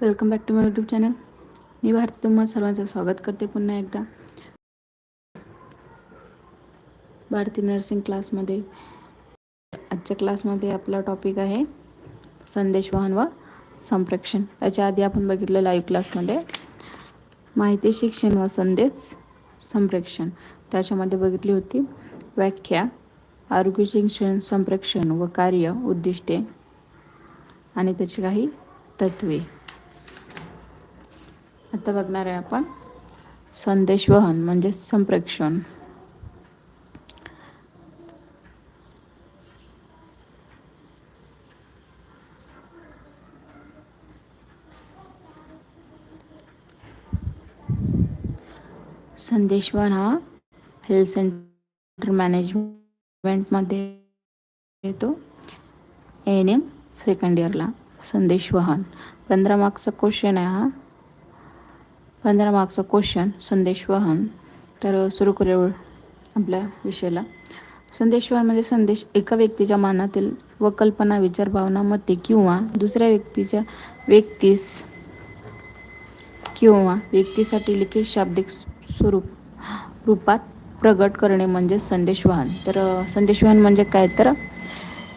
Welcome back to my YouTube channel. मी भारती तुम्हाला सर्वांचं स्वागत करते पुन्हा एकदा. भारती नर्सिंग क्लासमध्ये आजच्या क्लासमध्ये आपला टॉपिक आहे संदेशवहन व संप्रेक्षण. त्याच्या आधी आपण बघितलं लाईव्ह क्लासमध्ये माहिती शिक्षण व संदेश संप्रेक्षण. त्याच्यामध्ये बघितली होती व्याख्या आरोग्य शिक्षण संप्रेक्षण व कार्य उद्दिष्टे आणि त्याची काही तत्वे. आता बघणार आहे आपण. संदेशवहन म्हणजे संप्रेक्षण. संदेशवहन हा हेल्थ सेंटर मॅनेजमेंटमध्ये येतो. एन एम सेकंड इयरला संदेशवहन पंधरा मार्क्सचा क्वेश्चन आहे हा. पंधरा मार्कचा क्वेश्चन संदेशवहन तर सुरू करू आपल्या विषयाला. संदेशवहन म्हणजे संदेश एका व्यक्तीच्या मनातील व कल्पना विचार भावना मते किंवा दुसऱ्या व्यक्तीच्या व्यक्तीस किंवा व्यक्तीसाठी लिखित शाब्दिक स्वरूप रूपात प्रगट करणे म्हणजे संदेशवहन तर संदेशवहन म्हणजे काय? तर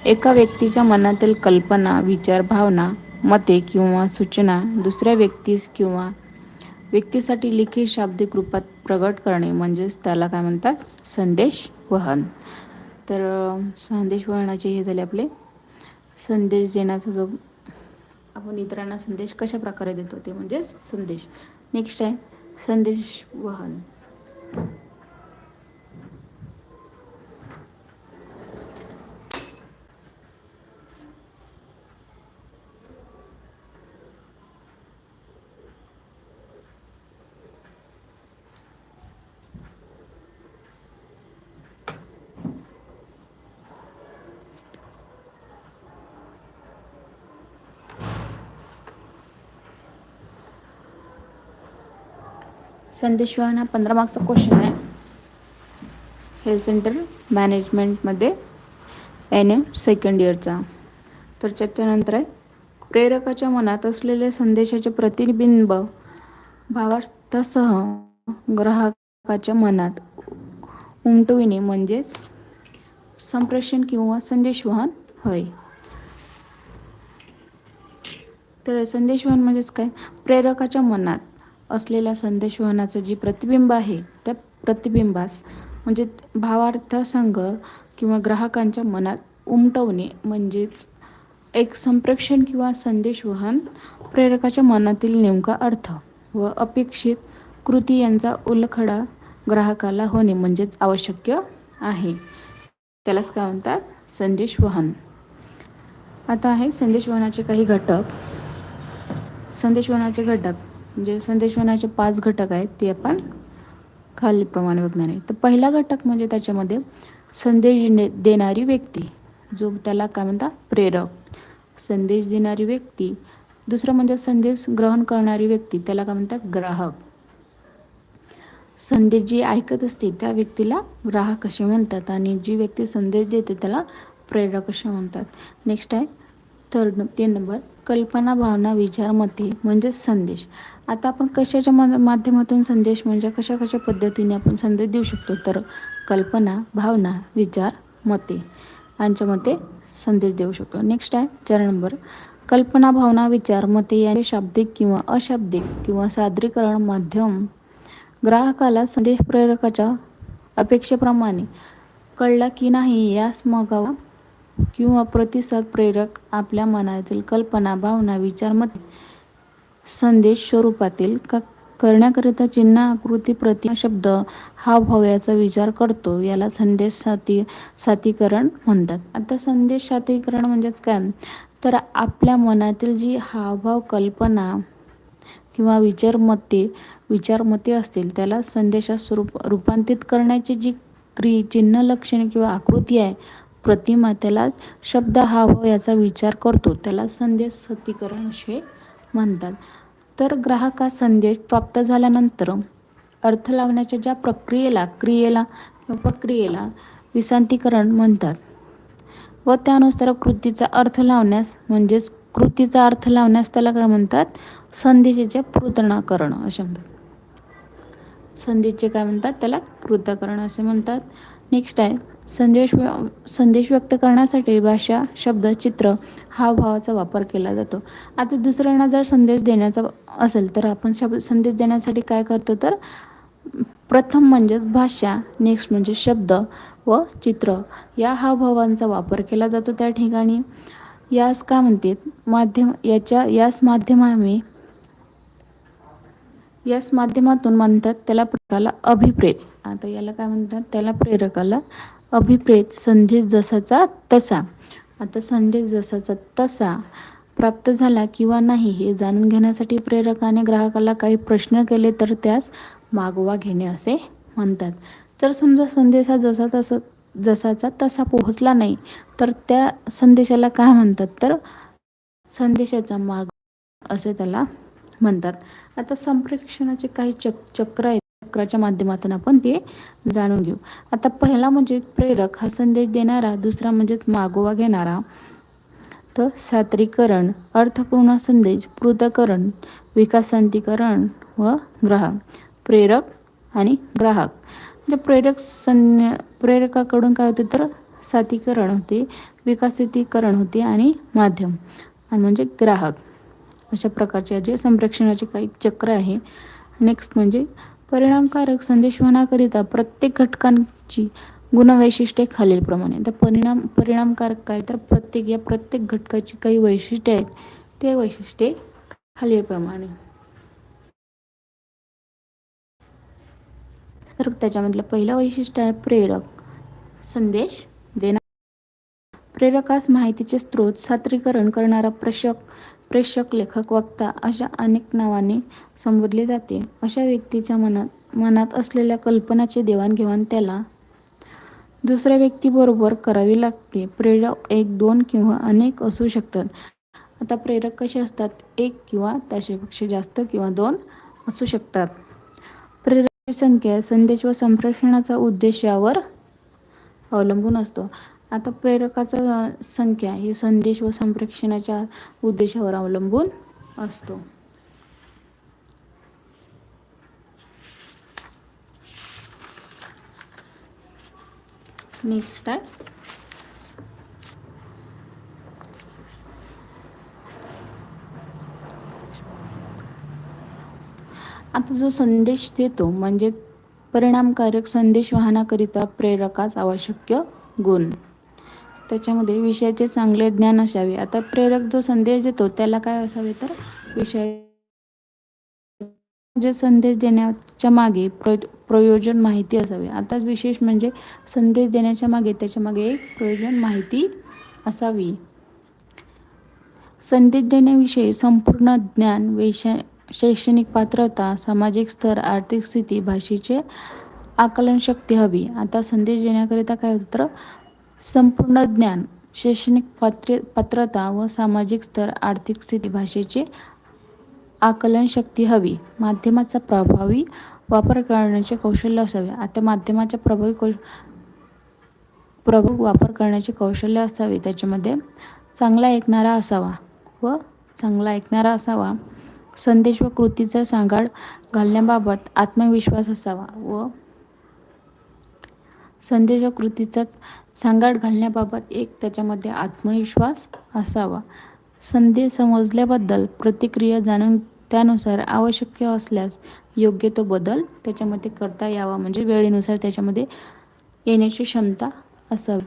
एका व्यक्तीच्या मनातील कल्पना विचार भावना मते किंवा सूचना दुसऱ्या व्यक्तीस किंवा व्यक्तीसाठी लिखित शाब्दिक रूपात प्रगट करणे म्हणजेच त्याला काय म्हणतात? संदेश वहन. तर संदेश वहनाचे हे झाले आपले. संदेश देण्याचा जो आपण इतरांना संदेश कशा प्रकारे देतो ते म्हणजेच संदेश. नेक्स्ट आहे संदेश वहन. संदेश हा पंधरा मार्क्सचा क्वेश्चन आहे. हेल्थ सेंटर मॅनेजमेंटमध्ये एन एम सेकंड इयरचा तर त्याच्यानंतर आहे प्रेरकाच्या मनात असलेले संदेशाचे प्रतिबिंब भावार्थासह ग्राहकाच्या मनात उमटविणे म्हणजेच संप्रेषण किंवा संदेशवहन होय. तर संदेशवहन म्हणजेच काय? प्रेरकाच्या मनात असलेल्या संदेशवहनाचं जी प्रतिबिंब आहे त्या प्रतिबिंबास म्हणजे भावार्थ संघ किंवा ग्राहकांच्या मनात उमटवणे म्हणजेच एक संप्रेक्षण किंवा संदेशवहन प्रेरकाच्या मनातील नेमका अर्थ व अपेक्षित कृती यांचा उलखडा ग्राहकाला होणे म्हणजेच आवश्यक आहे. त्यालाच काय म्हणतात? संदेशवहन. आता आहे संदेशवहनाचे काही घटक. संदेशवहनाचे घटक. म्हणजे संदेशवनाचे पाच घटक आहेत ते आपण खालीप्रमाणे बघणार आहे. तर पहिला घटक म्हणजे त्याच्यामध्ये संदेश देणारी व्यक्ती जो त्याला काय म्हणतात? प्रेरक. संदेश देणारी व्यक्ती. दुसरं म्हणजे संदेश ग्रहण करणारी व्यक्ती त्याला काय म्हणतात? ग्राहक. संदेश जी ऐकत असते त्या व्यक्तीला ग्राहक असे म्हणतात आणि जी व्यक्ती संदेश देते त्याला प्रेरक असे म्हणतात. नेक्स्ट आहे थर्ड तीन नंबर. कल्पना भावना विचार मते म्हणजेच संदेश. आता आपण कशाच्या माध्यमातून संदेश म्हणजे कशा कशा पद्धतीने आपण संदेश देऊ शकतो? तर कल्पना भावना विचार मते यांच्या मते संदेश देऊ शकतो. नेक्स्ट आहे चार नंबर. कल्पना भावना विचार मते यांचे शाब्दिक किंवा अशाब्दिक किंवा सादरीकरण माध्यम ग्राहकाला संदेश प्रेरकाच्या अपेक्षेप्रमाणे कळला की नाही यास मगावा किंवा प्रतिसाद प्रेरक आपल्या मनातील कल्पना भावना विचारमत संदेश स्वरूपातील का करण्याकरिता चिन्ह आकृती प्रति शब्द हावभाव याचा विचार करतो. याला संदेश साती सातीकरण म्हणतात. आता संदेश सातीकरण म्हणजेच काय? तर आपल्या मनातील जी हावभाव कल्पना किंवा विचारमते विचारमते असतील त्याला संदेशात स्वरूप रूपांतरित करण्याची जी क्रि चिन्ह लक्षणे किंवा आकृती आहे प्रतिमा त्याला शब्द हावं हो याचा विचार करतो. त्याला संदेश सतीकरण असे म्हणतात. तर ग्राहका संदेश प्राप्त झाल्यानंतर अर्थ लावण्याच्या ज्या प्रक्रियेला क्रियेला किंवा प्रक्रियेला विसांतीकरण म्हणतात. व त्यानुसार कृतीचा अर्थ लावण्यास म्हणजेच कृतीचा अर्थ लावण्यास त्याला काय म्हणतात? संदेशाचे पृथनाकरण असे म्हणतात. संदेशचे काय म्हणतात? त्याला कृतकरण असे म्हणतात. नेक्स्ट आहे. संदेश व्य- संदेश व्यक्त करण्यासाठी भाषा शब्द चित्र हावभावाचा वापर केला जातो. आता दुसऱ्यांना जर संदेश देण्याचा असेल तर आपण शब्द संदेश देण्यासाठी काय करतो तर प्रथम म्हणजेच भाषा नेक्स्ट म्हणजे शब्द व चित्र या हावभावांचा वापर केला जातो त्या ठिकाणी. यास काय म्हणतात माध्यम याच्या यास माध्यमाने याच माध्यमातून म्हणतात त्याला प्रकाला अभिप्रेत. आता याला काय म्हणतात? त्याला प्रेरकाला अभिप्रेत संदेश जसाचा तसा. आता संदेश जसाचा तसा प्राप्त झाला किंवा नाही हे जाणून घेण्यासाठी प्रेरकाने ग्राहकाला काही प्रश्न केले तर त्यास मागोवा घेणे असे म्हणतात. जर समजा संदेश हा जसा तसा जसाचा तसा पोहोचला नाही तर त्या संदेशाला काय म्हणतात? तर संदेशाचा माग असे त्याला म्हणतात. आता संप्रेक्षणाचे काही चक चक्र आहेत. चक्राच्या माध्यमातून आपण ते जाणून घेऊ. आता पहिला म्हणजे प्रेरक हा संदेश देणारा दुसरा म्हणजे मागोवा घेणारा. तर सात्रीकरण अर्थपूर्ण संदेश पृथकरण विकासांतीकरण व ग्राहक. प्रेरक आणि ग्राहक. म्हणजे प्रेरक सं प्रेरकाकडून काय होते तर सातीकरण होते विकासितीकरण होते आणि माध्यम. आणि म्हणजे ग्राहक. अशा प्रकारचे जे संप्रेक्षणाचे काही चक्र आहे. नेक्स्ट म्हणजे परिणामकारक संदेशवनाकरिता प्रत्येक घटकांची गुणवैशिष्ट्ये खालीलप्रमाणे. तर परिणाम परिणामकारक काय? तर प्रत्येक या प्रत्येक घटकाची काही वैशिष्ट्ये आहेत ते वैशिष्ट्ये खालीलप्रमाणे. तर त्याच्यामधलं पहिलं वैशिष्ट्य आहे प्रेरक संदेश देणार प्रेरकास माहितीचे स्रोत सात्रीकरण करणारा प्रशक प्रेषक लेखक वक्ता अशा अनेक नावाने संबोधले जाते. अशा व्यक्तीच्या मनात मनात असलेल्या कल्पनाची देवाणघेवाण त्याला दुसऱ्या व्यक्तीबरोबर करावी लागते. प्रेरक एक दोन किंवा अनेक असू शकतात. आता प्रेरक कसे असतात? एक किंवा त्याच्यापेक्षा जास्त किंवा दोन असू शकतात. प्रेरक संख्या संदेश व संप्रेषणाचा उद्देशावर अवलंबून असतो. आता प्रेरकाचा संख्या ही संदेश व संप्रेक्षणाच्या उद्देशावर अवलंबून असतो. नेक्स्ट आहे. आता जो संदेश देतो म्हणजे परिणामकारक संदेश वाहनाकरिता प्रेरकास आवश्यक गुण. त्याच्यामध्ये विषयाचे चांगले ज्ञान असावे. आता प्रेरक जो संदेश देतो त्याला काय असावे तर विषय जे संदेश देण्याच्या मागे प्र प्रयोजन माहिती असावे. आता विशेष म्हणजे संदेश देण्याच्या मागे त्याच्यामागे एक प्रयोजन माहिती असावी. संदेश देण्याविषयी संपूर्ण ज्ञान वैशा शैक्षणिक पात्रता सामाजिक स्तर आर्थिक स्थिती भाषेचे आकलन शक्ती हवी. आता संदेश देण्याकरिता काय होतं तर संपूर्ण ज्ञान शैक्षणिक पात्र पात्रता व सामाजिक स्तर आर्थिक स्थिती भाषेचे आकलन शक्ती हवी. माध्यमाचा प्रभावी वापर करण्याचे कौशल्य असावे. आता माध्यमाच्या प्रभावी कौ प्रभावी वापर करण्याचे कौशल्य असावे. त्याच्यामध्ये चांगला ऐकणारा असावा व चांगला ऐकणारा असावा. संदेश व कृतीचा सांगाड घालण्याबाबत आत्मविश्वास असावा व संदेश व कृतीचाच सांगाड घालण्याबाबत एक त्याच्यामध्ये आत्मविश्वास असावा. संधी समजल्याबद्दल प्रतिक्रिया जाणून त्यानुसार आवश्यक असल्यास योग्य तो बदल त्याच्यामध्ये करता यावा. म्हणजे वेळेनुसार त्याच्यामध्ये येण्याची क्षमता असावी.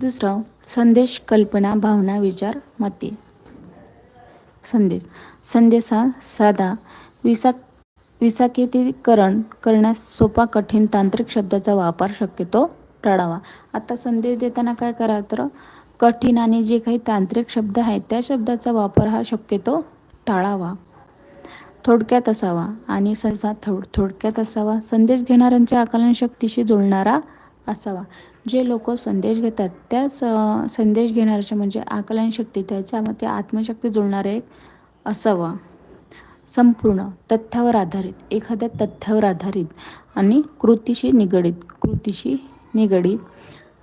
दुसरं संदेश कल्पना भावना विचार मते. संदेश. संदेश हा साधा विसात विसाकेतीकरण करण्यास सोपा कठीण तांत्रिक शब्दाचा वापर शक्यतो टाळावा. आता संदेश देताना काय करा तर कठीण आणि जे काही तांत्रिक शब्द आहेत त्या शब्दाचा वापर हा शक्यतो टाळावा. थोडक्यात असावा आणि सहसा थोड थोडक्यात असावा. संदेश घेणाऱ्यांच्या आकलन शक्तीशी जुळणारा असावा. जे लोक संदेश घेतात त्याच संदेश घेणाऱ्याच्या म्हणजे आकलन शक्ती त्याच्यामध्ये आत्मशक्ती जुळणारे एक असावा. संपूर्ण तथ्यावर आधारित एखाद्या तथ्यावर आधारित आणि कृतीशी निगडीत कृतीशी निगडीत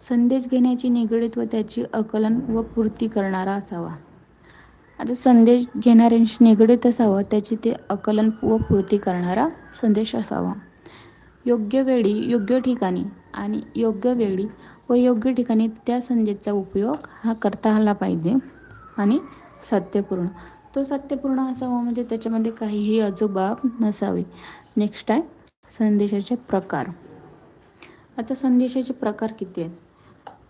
संदेश घेण्याची निगडीत व त्याची आकलन व पूर्ती करणारा असावा. आता संदेश घेणाऱ्यांशी निगडीत असावा त्याची ते आकलन व पूर्ती करणारा संदेश असावा. योग्य वेळी योग्य ठिकाणी आणि योग्य वेळी व योग्य ठिकाणी त्या संदेशचा उपयोग हा करता आला पाहिजे आणि सत्यपूर्ण. तो सत्यपूर्ण असावा म्हणजे त्याच्यामध्ये काहीही अजूबाब नसावे. नेक्स्ट आहे संदेशाचे प्रकार. आता संदेशाचे प्रकार किती आहेत?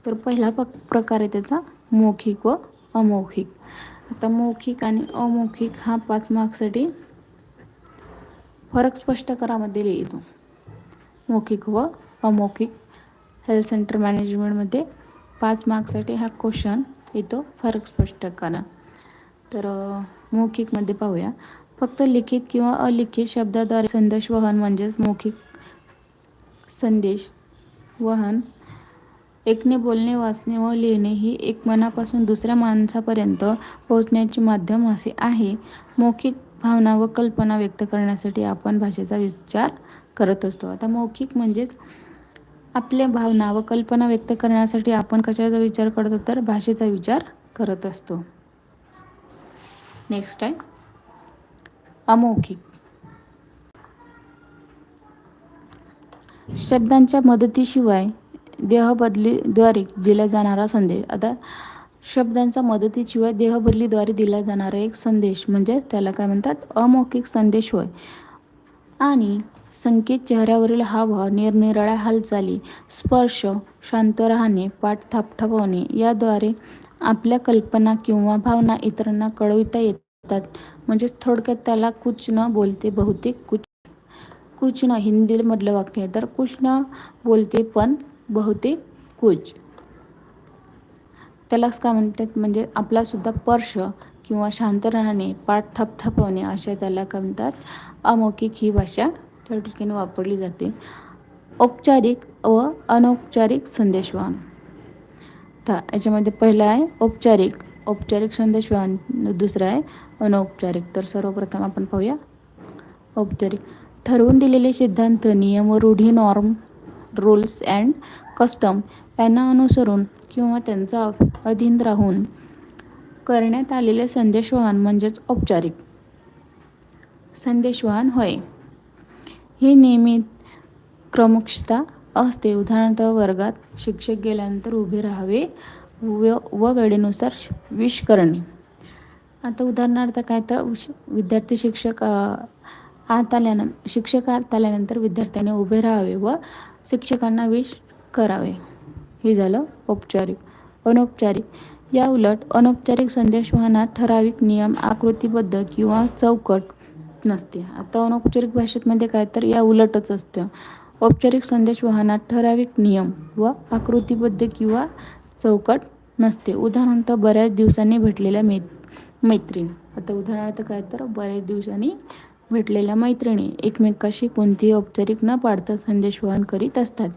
तर पहिला प प्रकार आहे त्याचा मौखिक व अमौखिक. आता मौखिक आणि अमौखिक हा पाच मार्कसाठी फरक स्पष्ट करामध्ये येतो मौखिक व अमौखिक. हेल्थ सेंटर मॅनेजमेंटमध्ये पाच मार्कसाठी हा क्वेश्चन येतो फरक स्पष्ट करा. तर मौखिकमध्ये पाहूया. फक्त लिखित किंवा अलिखित शब्दाद्वारे संदेश वहन म्हणजेच मौखिक संदेश वहन. ऐकणे बोलणे वाचणे व लिहिणे ही एक मनापासून दुसऱ्या माणसापर्यंत पोहोचण्याचे माध्यम असे आहे. मौखिक भावना व कल्पना व्यक्त करण्यासाठी आपण भाषेचा विचार करत असतो. आता मौखिक म्हणजेच आपल्या भावना व कल्पना व्यक्त करण्यासाठी आपण कशाचा विचार करतो? तर भाषेचा विचार करत असतो. नेक्स्ट आहे अमौखिक शब्दांच्या मदतीशिवाय देहबदलीद्वारे दिला जाणारा संदेश. आता शब्दांच्या मदतीशिवाय देहबदलीद्वारे दिला जाणारा एक संदेश म्हणजे त्याला काय म्हणतात? अमौखिक संदेश होय. आणि संकेत चेहऱ्यावरील हावभाव निरनिराळ्या हालचाली स्पर्श शांत राहणे पाठ थापथापवणे याद्वारे आपल्या कल्पना किंवा भावना इतरांना कळविता येतात. म्हणजेच थोडक्यात त्याला कुछ न बोलते बहुतेक कुछ कुछ न हिंदीमधलं वाक्य आहे. तर कुछ न बोलते पण बहुतेक कुछ त्यालाच काय म्हणतात? म्हणजे आपलासुद्धा स्पर्श किंवा शांत राहणे पाठ थपथपवणे अशा त्याला काय म्हणतात? अमौखिक ही भाषा त्या ठिकाणी वापरली जाते. औपचारिक व अनौपचारिक संदेशवान तर याच्यामध्ये पहिला आहे औपचारिक. औपचारिक संदेशवाहन दुसरा आहे अनौपचारिक. तर सर्वप्रथम आपण पाहूया. औपचारिक. ठरवून दिलेले सिद्धांत नियम व रूढी नॉर्म रूल्स अँड कस्टम यांना अनुसरून किंवा त्यांचा अधीन राहून करण्यात आलेले संदेशवाहन म्हणजेच औपचारिक. संदेशवाहन होय. हे नियमित क्रमक्षता असते. उदाहरणार्थ वर्गात शिक्षक गेल्यानंतर उभे राहावे व व वेळेनुसार विश करणे. आता उदाहरणार्थ काय तर विद्यार्थी शिक्षक आत आल्यानंतर शिक्षक आत आल्यानंतर विद्यार्थ्याने उभे राहावे व शिक्षकांना विश करावे. हे झालं औपचारिक अनौपचारिक. या उलट अनौपचारिक संदेशवहनात ठराविक नियम आकृतीबद्ध किंवा चौकट नसते. आता अनौपचारिक भाषेमध्ये काय तर या उलटच असतं. औपचारिक संदेश वाहनात ठराविक नियम व आकृतीबद्ध किंवा चौकट नसते. उदाहरणार्थ बऱ्याच दिवसांनी भेटलेल्या मै मैत्रीण. आता उदाहरणार्थ काय तर बऱ्याच दिवसांनी भेटलेल्या मैत्रिणी एकमेकाशी कोणतीही औपचारिक न पाडता संदेशवहन करीत असतात.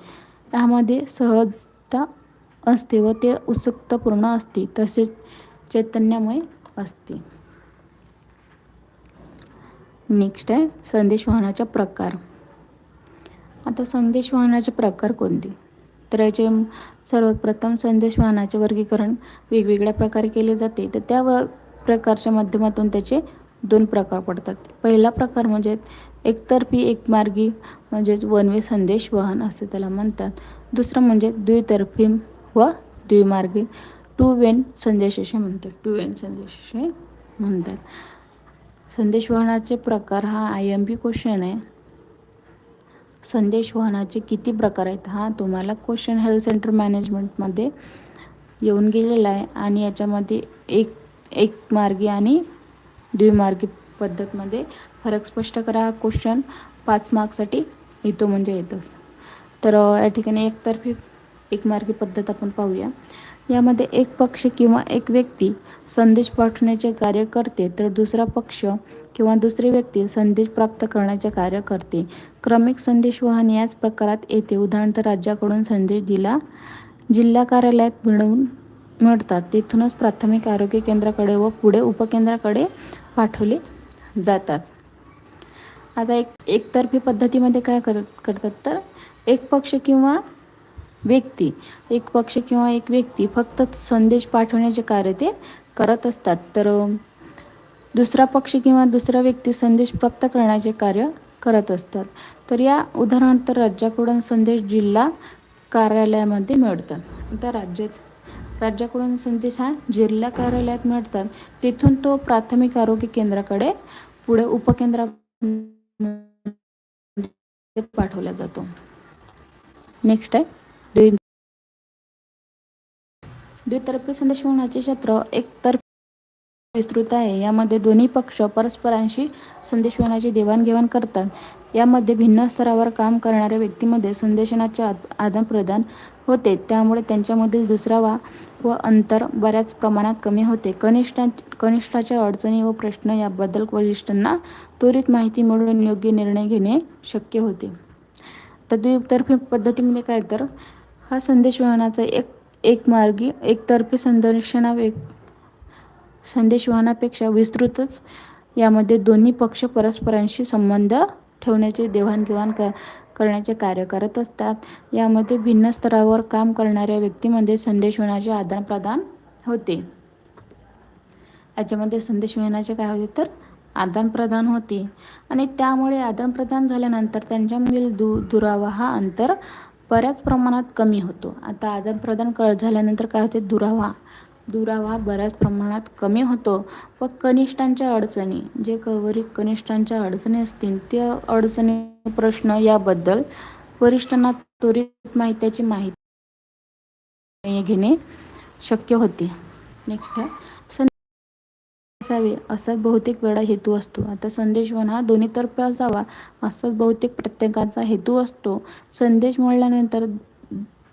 त्यामध्ये सहजता असते व ते उत्सुकतापूर्ण असते तसेच चैतन्यमय असते. नेक्स्ट आहे संदेशवहनाचा प्रकार. आता संदेश वाहनाचे प्रकार कोणते? तर याचे सर्वप्रथम संदेश वाहनाचे वर्गीकरण वेगवेगळ्या प्रकारे केले जाते. तर त्या व प्रकारच्या माध्यमातून त्याचे दोन प्रकार पडतात. पहिला प्रकार म्हणजे एकतर्फी एकमार्गी म्हणजेच वन वे संदेश वाहन असे त्याला म्हणतात. दुसरं म्हणजे द्वितर्फी व द्विमार्गी. टू वेन संदेश असे म्हणतात. टू वेन संदेश असे म्हणतात. संदेशवहनाचे प्रकार हा आय एम बी क्वेश्चन आहे. संदेश वहनाचे किती प्रकार आहेत? हा तुम्हाला क्वेश्चन हेल्थ सेंटर मॅनेजमेंटमध्ये येऊन गेलेला आहे आणि याच्यामध्ये एक एक मार्गी आणि द्विमार्गी पद्धतमध्ये फरक स्पष्ट करा हा क्वेश्चन पाच मार्कसाठी येतो म्हणजे येतो. तर या ठिकाणी एकतर्फी एकमार्गी पद्धत आपण पाहूया. यामध्ये एक पक्ष किंवा एक व्यक्ती संदेश पाठवण्याचे कार्य करते तर दुसरा पक्ष किंवा दुसरी व्यक्ती संदेश प्राप्त करण्याचे कार्य करते. क्रमिक संदेशवहन याच प्रकारात येते. उदाहरणार्थ राज्याकडून संदेश दिला जिल्हा कार्यालयात मिळवून मिळतात. तिथूनच प्राथमिक आरोग्य केंद्राकडे व पुढे उपकेंद्राकडे पाठवले जातात. आता एक एकतर्फी पद्धतीमध्ये काय करत करतात तर एक पक्ष किंवा व्यक्ती. एक पक्ष किंवा एक व्यक्ती फक्त संदेश पाठवण्याचे कार्य ते करत असतात. तर दुसरा पक्ष किंवा दुसरा व्यक्ती संदेश प्राप्त करण्याचे कार्य करत असतात. तर या उदाहरणार्थ राज्याकडून संदेश जिल्हा कार्यालयामध्ये मिळतात. आता राज्यात राज्याकडून संदेश हा जिल्हा कार्यालयात मिळतात. तिथून तो प्राथमिक आरोग्य केंद्राकडे पुढे उपकेंद्रा पाठवला जातो. नेक्स्ट आहे. द्वितर्फी संदेश वहनाचे क्षेत्र एकतर्फी विस्तृत आहे. यामध्ये दोन्ही पक्ष परस्परांशी संदेशवनाची देवाणघेवाण करतात. यामध्ये भिन्न स्तरावर काम करणाऱ्या व्यक्तीमध्ये संदेशनाचे आदानप्रदान होते. त्यामुळे त्यांच्यामधील दुसरा व अंतर बऱ्याच प्रमाणात कमी होते. कनिष्ठा कनिष्ठाच्या अडचणी व प्रश्न याबद्दल वरिष्ठांना त्वरित माहिती मिळून योग्य निर्णय घेणे शक्य होते. तर द्वितर्फी पद्धतीमध्ये काय तर हा संदेश वहनाचा एक एक मार्गी एकतर्फी संदर्शना एक संदेशवहनापेक्षा विस्तृतच. यामध्ये दोन्ही पक्ष परस्परांशी संबंध ठेवण्याचे देवाणघेवाण क करण्याचे कार्य करत असतात. यामध्ये भिन्न स्तरावर काम करणाऱ्या व्यक्तीमध्ये संदेशवहनाचे आदानप्रदान होते. याच्यामध्ये संदेशवहनाचे काय होते तर आदानप्रदान होते. आणि त्यामुळे आदानप्रदान झाल्यानंतर त्यांच्यामधील दु दुरावा हा अंतर बऱ्याच प्रमाणात कमी होतो. आता आदानप्रदान कळ झाल्यानंतर काय होते? दुरावा. दुरावा बऱ्याच प्रमाणात कमी होतो. व कनिष्ठांच्या अडचणी जे कवरी कनिष्ठांच्या अडचणी असतील त्या अडचणी प्रश्न याबद्दल वरिष्ठांना त्वरित माहित्याची माहिती घेणे शक्य होते. नेक्स्ट आहे असावे असा बहुतेक वेळा हेतू असतो. आता संदेशवन हा दोन्हीतर्फे असावा असा बहुतेक प्रत्येकाचा हेतू असतो. संदेश मिळाल्यानंतर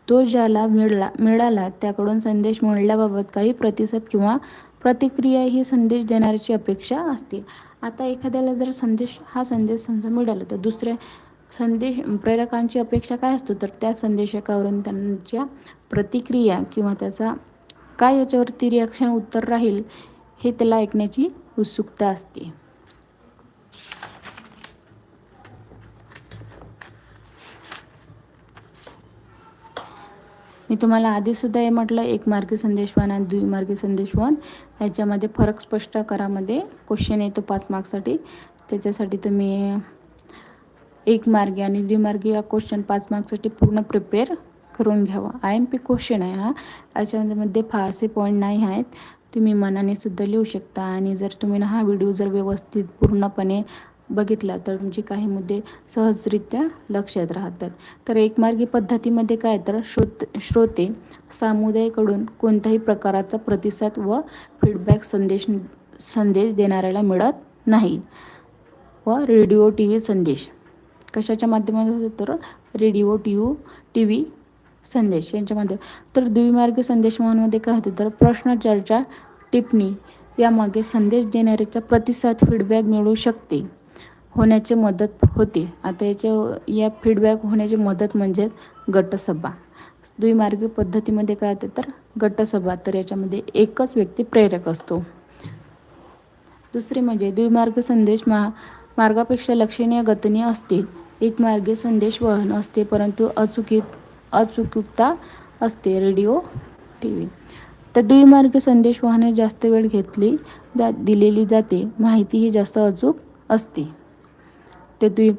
तो ज्याला मिळला मिळाला त्याकडून संदेश मिळल्याबाबत काही प्रतिसाद किंवा प्रतिक्रिया ही संदेश देणाऱ्याची अपेक्षा असते. आता एखाद्याला जर संदेश हा संदेश समजा मिळाला तर दुसऱ्या संदेश प्रेरकांची अपेक्षा काय असतो? तर त्या संदेशकावरून त्यांच्या प्रतिक्रिया किंवा त्याचा काय याच्यावरती रिॲक्शन उत्तर राहील? हे त्याला ऐकण्याची उत्सुकता असते. मी तुम्हाला आधीसुद्धा हे म्हटलं एक मार्गी संदेशवान आणि द्विमार्गी संदेशवान. याच्यामध्ये फरक स्पष्ट करामध्ये क्वेश्चन येतो पाच मार्क्ससाठी त्याच्यासाठी तुम्ही एक मार्गी आणि द्विमार्गी हा क्वेश्चन पाच मार्क्ससाठी पूर्ण प्रिपेअर करून घ्यावा. आय एम पी क्वेश्चन आहे हा. याच्यामध्ये फारसे पॉईंट नाही आहेत. तुम्ही मनाने सुद्धा लिहू शकता. आणि जर तुम्ही हा व्हिडिओ जर व्यवस्थित पूर्णपणे बघितला तर तुमचे काही मुद्दे सहजरित्या लक्षात राहतात. तर एकमार्गी पद्धतीमध्ये काय? तर श्रोत श्रोते सामुदायाकडून कोणत्याही प्रकाराचा प्रतिसाद व फीडबॅक संदेश संदेश देणाऱ्याला मिळत नाही. व रेडिओ टी व्ही संदेश. कशाच्या माध्यमातून तर radio T V T V संदेश यांच्यामध्ये. तर द्विमार्गी संदेशमध्ये काय होते? तर प्रश्न चर्चा टिप्पणी यामागे संदेश देणाऱ्याचा प्रतिसाद फीडबॅक मिळू शकते. होण्याची मदत होते. आता याच्या या फीडबॅक होण्याची मदत म्हणजे गटसभा. द्विमार्गी पद्धतीमध्ये काय होते? तर गटसभा तर याच्यामध्ये एकच व्यक्ती प्रेरक असतो. दुसरे म्हणजे द्विमार्ग संदेश मा मार्गापेक्षा लक्षणीय गतीने असते. एक मार्गी संदेश वहन असते परंतु अचुकीत अचूकता असते रेडिओ टी व्ही तर द्विमार्गी संदेश वाहने जास्त वेळ घेतली जा दिलेली जाते. माहिती ही जास्त अचूक असते. ते द्वि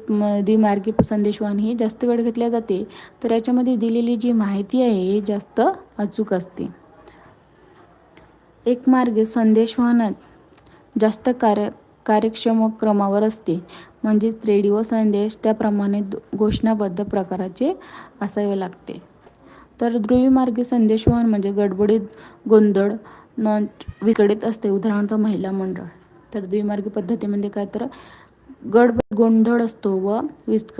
द्विमार्गी संदेशवाहन ही जास्त वेळ घेतल्या जाते. तर याच्यामध्ये दिलेली जी माहिती आहे ही जास्त अचूक असते. एक मार्गी संदेशवाहनात जास्त कार्य कार्यक्षम क्रमावर असते. म्हणजेच रेडिओ संदेश त्याप्रमाणे घोषणाबद्ध प्रकाराचे असावे लागते. तर ध्रुवीमार्गी संदेशवहन म्हणजे गडबडीत गोंधळ नॉन विकडीत असते. उदाहरणार्थ महिला मंडळ. तर द्विमार्गी पद्धतीमध्ये काय? तर गडबड गोंधळ असतो व विस्क